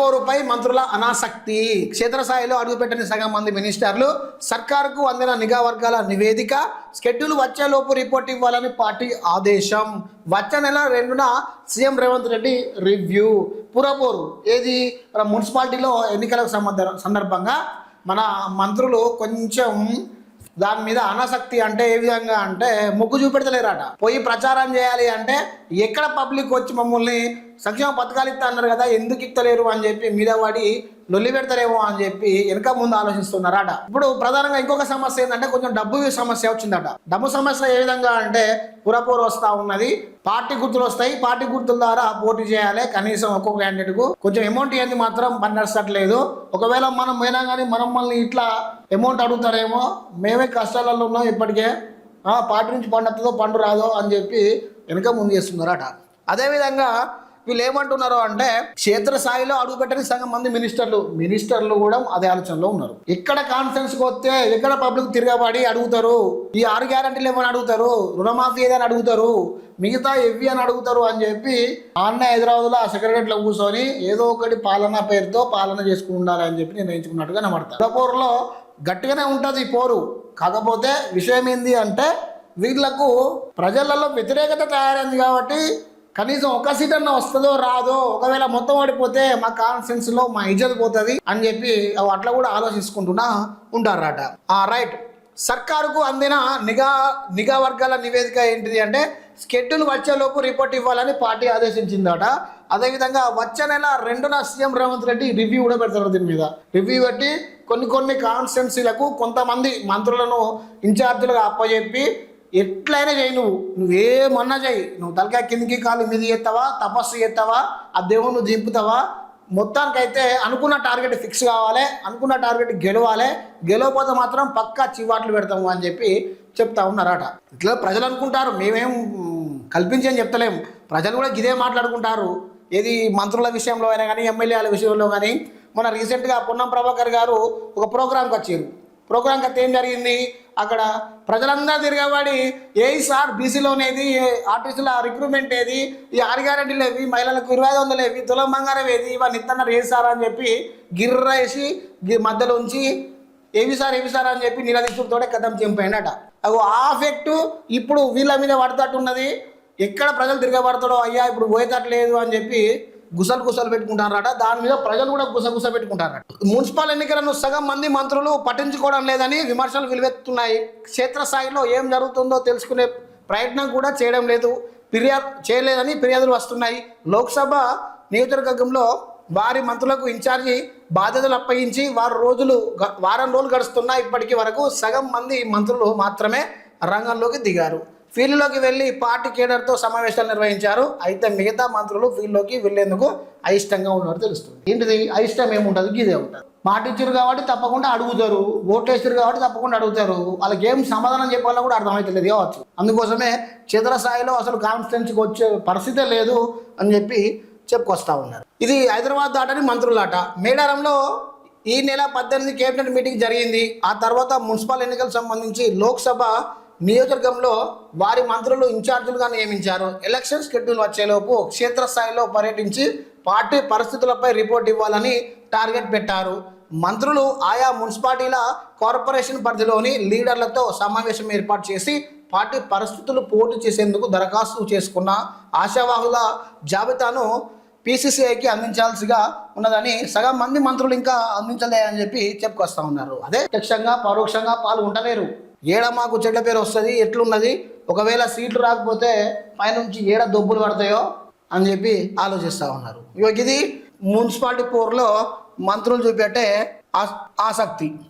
కోరుపై మంత్రుల అనాసక్తి. క్షేత్రస్థాయిలో అడుగుపెట్టని సగం మంది మినిస్టర్లు సర్కారుకు అందిన నిఘా వర్గాల నివేదిక షెడ్యూల్ వచ్చేలోపు రిపోర్ట్ ఇవ్వాలని పార్టీ ఆదేశం. వచ్చే నెల రెండున సీఎం రేవంత్ రెడ్డి రివ్యూ. పురపోరు ఏది? మన మున్సిపాలిటీలో ఎన్నికలకు సంబంధ సందర్భంగా మన మంత్రులు కొంచెం దాని మీద అనాసక్తి అంటే ఏ విధంగా అంటే మొగ్గు చూపెడతలేరట. పోయి ప్రచారం చేయాలి అంటే ఎక్కడ పబ్లిక్ వచ్చి మమ్మల్ని సంక్షేమ పథకాలు ఇస్తా అన్నారు కదా ఎందుకు ఇస్తలేరు అని చెప్పి మీద పడి లొల్లి పెడతారేమో అని చెప్పి వెనక ముందు ఆలోచిస్తున్నారట. ఇప్పుడు ప్రధానంగా ఇంకొక సమస్య ఏంటంటే కొంచెం డబ్బు సమస్య వచ్చిందట. డబ్బు సమస్య ఏ విధంగా అంటే పురపోరు వస్తా ఉన్నది. పార్టీ గుర్తులు వస్తాయి. పార్టీ గుర్తుల ద్వారా పోటీ చేయాలి. కనీసం ఒక్కొక్క క్యాండిడేట్కు కొంచెం అమౌంట్ ఏంది మాత్రం పనినడసట్లేదు. ఒకవేళ మనం పోయినా కానీ మనం మళ్ళీ ఇట్లా అమౌంట్ అడుగుతారేమో మేమే కష్టాలలో ఉన్నాం ఇప్పటికే. పార్టీ నుంచి పండుతుందో పండు రాదో అని చెప్పి వెనక ముందు చేస్తున్నారట. అదేవిధంగా వీళ్ళు ఏమంటున్నారు అంటే క్షేత్రస్థాయిలో అడుగుపెట్టని సగం మంది మినిస్టర్లు. మినిస్టర్లు కూడా అదే ఆలోచనలో ఉన్నారు. ఎక్కడ కాన్ఫరెన్స్కి వస్తే ఎక్కడ పబ్లిక్ తిరగబడి అడుగుతారు? ఈ ఆరు గ్యారంటీలు ఏమని అడుగుతారు? రుణమాఫీ ఏదని అడుగుతారు? మిగతా ఎవ్వి అని అడుగుతారు అని చెప్పి అన్న హైదరాబాద్లో ఆ సెక్రటరీలో కూర్చొని ఏదో ఒకటి పాలన పేరుతో పాలన చేసుకుని ఉండాలి అని చెప్పి నిర్ణయించుకున్నట్టుగా నమ్మడతారు పోరులో గట్టిగానే ఉంటుంది ఈ పోరు. కాకపోతే విషయం ఏంది అంటే వీళ్ళకు ప్రజలలో వ్యతిరేకత తయారైంది కాబట్టి కనీసం ఒక సీట్ అన్న వస్తుందో రాదో ఒకవేళ మొత్తం ఓడిపోతే మా కాన్ఫరెన్స్లో మా ఇజ్జత్ పోతుంది అని చెప్పి అట్లా కూడా ఆలోచించుకుంటున్నా ఉంటారట. ఆ రైట్ సర్కారుకు అందిన నిఘా నిఘా వర్గాల నివేదిక ఏంటిది అంటే స్కెడ్యూల్ వచ్చేలోపు రిపోర్ట్ ఇవ్వాలని పార్టీ ఆదేశించిందట. అదేవిధంగా వచ్చే నెల రెండున సీఎం రేవంత్ రెడ్డి రివ్యూ కూడా పెడతారు దీని మీద. రివ్యూ పెట్టి కొన్ని కొన్ని కాన్స్టిట్యున్సీలకు కొంతమంది మంత్రులను ఇన్ఛార్జీలుగా అప్పచెప్పి ఎట్లయినా చేయి నువ్వు. నువ్వేమన్నా చేయి. నువ్వు తలకాయ కిందికి కాలు మీద చేస్తావా తపస్సు ఎత్తావా? ఆ దేవుడు నువ్వు దింపుతావా? మొత్తానికైతే అనుకున్న టార్గెట్ ఫిక్స్ కావాలి. అనుకున్న టార్గెట్ గెలవాలి. గెలవకపోతే మాత్రం పక్కా చివాట్లు పెడతాము అని చెప్పి చెప్తా ఉన్నారట. ఇట్లా ప్రజలు అనుకుంటారు. మేమేం కల్పించని చెప్తలేము ప్రజలు కూడా ఇదే మాట్లాడుకుంటారు. ఏది మంత్రుల విషయంలో అయినా కానీ ఎమ్మెల్యేల విషయంలో కానీ. మన రీసెంట్గా పొన్నం ప్రభాకర్ గారు ఒక ప్రోగ్రాంకి వచ్చారు. ప్రోగ్రాం కథ ఏం జరిగింది? అక్కడ ప్రజలందరూ తిరగబడి ఏ సార్ బీసీలోనేది ఆర్టీసీల రిక్రూట్మెంట్ ఏది? ఈ ఆరిగారెడ్డిలు ఏవి మహిళలకు ఇరవై ఐదు వందలు ఏవి తులం బంగారం ఏది? ఇవన్నీ ఇస్తున్నారు ఏ సార్ అని చెప్పి గిర్ర వేసి మధ్యలో ఉంచి ఏవి సార్ ఏవి సార్ అని చెప్పి నిలదీసుడుతోటే కథం చంపాయనట. అగో ఆ ఎఫెక్ట్ ఇప్పుడు వీళ్ళ మీద పడతట్టు ఉన్నది. ఎక్కడ ప్రజలు తిరగబడతాడో అయ్యా ఇప్పుడు పోయేటట్లేదు అని చెప్పి గుసలు గుసలు పెట్టుకుంటారట దాని మీద ప్రజలు కూడా గుసగుస పెట్టుకుంటారట. మున్సిపల్ ఎన్నికలను సగం మంది మంత్రులు పట్టించుకోవడం లేదని విమర్శలు వెలువెత్తున్నాయి. క్షేత్రస్థాయిలో ఏం జరుగుతుందో తెలుసుకునే ప్రయత్నం కూడా చేయడం లేదు. ఫిర్యాదు చేయలేదని ఫిర్యాదులు వస్తున్నాయి. లోక్సభ నియోజకవర్గంలో వారి మంత్రులకు ఇన్ఛార్జి బాధ్యతలు అప్పగించి వారు రోజులు గ- వారం రోజులు గడుస్తున్నా ఇప్పటికి వరకు సగం మంది మంత్రులు మాత్రమే రంగంలోకి దిగారు. ఫీల్డ్లోకి వెళ్ళి పార్టీ కేడర్తో సమావేశాలు నిర్వహించారు. అయితే మిగతా మంత్రులు ఫీల్డ్లోకి వెళ్ళేందుకు అయిష్టంగా ఉన్నారు తెలుస్తుంది. ఏంటిది? అయిష్టం ఏముంటుంది ఇదే ఉంటుంది. మాట ఇచ్చారు కాబట్టి తప్పకుండా అడుగుతారు. ఓటేసారు కాబట్టి తప్పకుండా అడుగుతారు. వాళ్ళకి ఏం సమాధానం చెప్పాలో కూడా అర్థమవుతలేదు కావచ్చు. అందుకోసమే స్థాయిలో అసలు కాన్స్టిట్యున్సీకి వచ్చే పరిస్థితే లేదు అని చెప్పి చెప్పుకొస్తా ఉన్నారు. ఇది హైదరాబాద్ దాటని మంత్రులాట. మేడారంలో ఈ నెల పద్దెనిమిది కేబినెట్ మీటింగ్ జరిగింది. ఆ తర్వాత మున్సిపల్ ఎన్నికలకు సంబంధించి లోక్సభ నియోజకవర్గంలో వారి మంత్రులు ఇన్ఛార్జీలుగా నియమించారు. ఎలక్షన్ షెడ్యూల్ వచ్చేలోపు క్షేత్రస్థాయిలో పర్యటించి పార్టీ పరిస్థితులపై రిపోర్ట్ ఇవ్వాలని టార్గెట్ పెట్టారు. మంత్రులు ఆయా మున్సిపాలిటీల కార్పొరేషన్ పరిధిలోని లీడర్లతో సమావేశం ఏర్పాటు చేసి పార్టీ పరిస్థితులు పోటీ చేసేందుకు దరఖాస్తు చేసుకున్న ఆశావాహుల జాబితాను పీసీసీఐకి అందించాల్సిగా ఉన్నదని సగం మంది మంత్రులు ఇంకా అందించలే అని చెప్పి చెప్పుకొస్తా ఉన్నారు. అదే ప్రత్యక్షంగా పరోక్షంగా పాల్గొంటలేరు. ఏడ మాకు చెడ్డ పేరు వస్తుంది ఎట్లున్నది? ఒకవేళ సీట్లు రాకపోతే పైనుంచి ఏడ దొబ్బులు పడతాయో అని చెప్పి ఆలోచిస్తూ ఉన్నారు. ఇక ఇది మున్సిపాలిటీ పోర్లో మంత్రులు చూపెట్టే ఆస్- ఆసక్తి.